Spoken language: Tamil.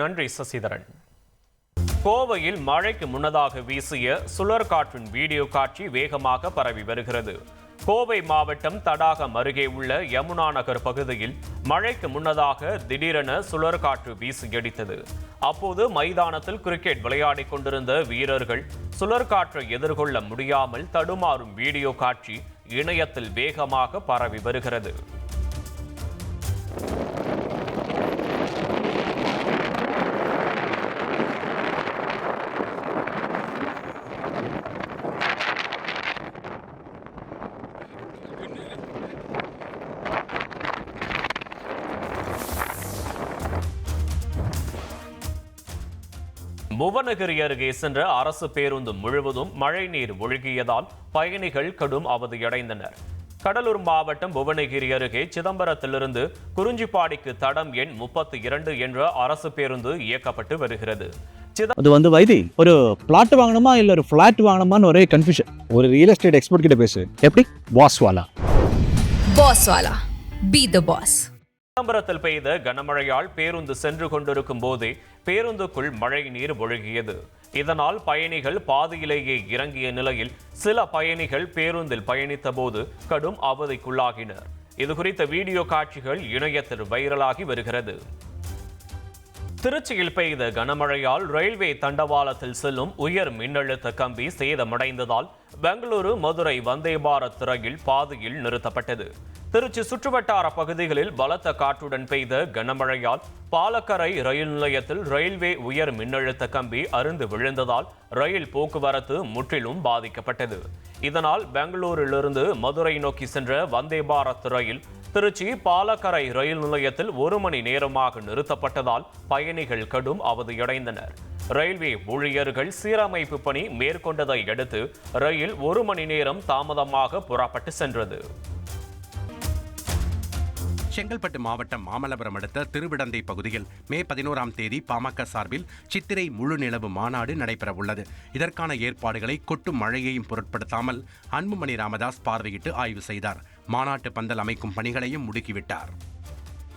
நன்றி சசிதரன். கோவையில் மழைக்கு முன்னதாக வீசிய சுழற் காற்றின் வீடியோ காட்சி வேகமாக பரவி வருகிறது. கோவை மாவட்டம் தடாகம் அருகே உள்ள யமுனா நகர் பகுதியில் மழைக்கு முன்னதாக திடீரென சுழற் காற்று வீசியடித்தது. அப்போது மைதானத்தில் கிரிக்கெட் விளையாடிக் கொண்டிருந்த வீரர்கள் சுழற் காற்றை எதிர்கொள்ள முடியாமல் தடுமாறும் வீடியோ காட்சி இணையத்தில் வேகமாக பரவி வருகிறது. புவனகிரி அருகே சென்ற அரசு பேருந்து முழுவதும் மழைநீர் ஒழுகியதால் பயணிகள் கடும் அவதியடைந்தனர். கடலூர் மாவட்டம் புவனகிரி அருகே சிதம்பரத்திலிருந்து குறிஞ்சிப்பாடிக்கு தடம் எண் முப்பத்தி இரண்டு என்ற அரசு பேருந்து இயக்கப்பட்டு வருகிறது. அது வந்து வைத்தி ஒரு பிளாட் வாங்கணுமா இல்ல ஒரு ஃபிளாட் வாங்கணுமான்னு ஒரே கன்ஃபியூஷன் ஒரு ரியல் எஸ்டேட் எக்ஸ்பர்ட் கிட்ட பேசு. எப்படி? வாஸ்வாலா Boss Wala. Be the boss. சிதம்பரத்தில் பெய்த கனமழையால் பேருந்து சென்று கொண்டிருக்கும் போதே பேருந்துக்குள் மழை நீர் ஒழுகியது. இதனால் பயணிகள் பாதியிலேயே இறங்கிய நிலையில் சில பயணிகள் பேருந்தில் பயணித்த போது கடும் அவதிக்குள்ளாகினர். இது குறித்த வீடியோ காட்சிகள் இணையத்தில் வைரலாகி வருகிறது. திருச்சியில் பெய்த கனமழையால் ரயில்வே தண்டவாளத்தில் செல்லும் உயர் மின்னழுத்த கம்பி சேதமடைந்ததால் பெங்களூரு மதுரை வந்தே பாரத் ரயில் பாதையில் நிறுத்தப்பட்டது. திருச்சி சுற்றுவட்டார பகுதிகளில் பலத்த காற்றுடன் பெய்த கனமழையால் பாலக்கரை ரயில் நிலையத்தில் ரயில்வே உயர் மின்னழுத்த கம்பி அருந்து விழுந்ததால் ரயில் போக்குவரத்து முற்றிலும் பாதிக்கப்பட்டது. இதனால் பெங்களூரிலிருந்து மதுரை நோக்கி சென்ற வந்தே பாரத் ரயில் திருச்சி பாலக்கரை ரயில் நிலையத்தில் ஒரு மணி நேரமாக நிறுத்தப்பட்டதால் பயணிகள் கடும் அவதியடைந்தனர். ரயில்வே ஊழியர்கள் சீரமைப்பு பணி மேற்கொண்டதை அடுத்து ரயில் ஒரு மணி நேரம் தாமதமாக புறப்பட்டு சென்றது. செங்கல்பட்டு மாவட்டம் மாமல்லபுரம் அடுத்த திருவிடந்தை பகுதியில் மே பதினோராம் தேதி பாமக சார்பில் சித்திரை முழு நிலவு மாநாடு நடைபெற உள்ளது இதற்கான ஏற்பாடுகளை கொட்டும் மழையையும் பொருட்படுத்தாமல் அன்புமணி ராமதாஸ் பார்வையிட்டு ஆய்வு செய்தார். மாநாட்டு பந்தல் அமைக்கும் பணிகளையும் முடுக்கிவிட்டார்.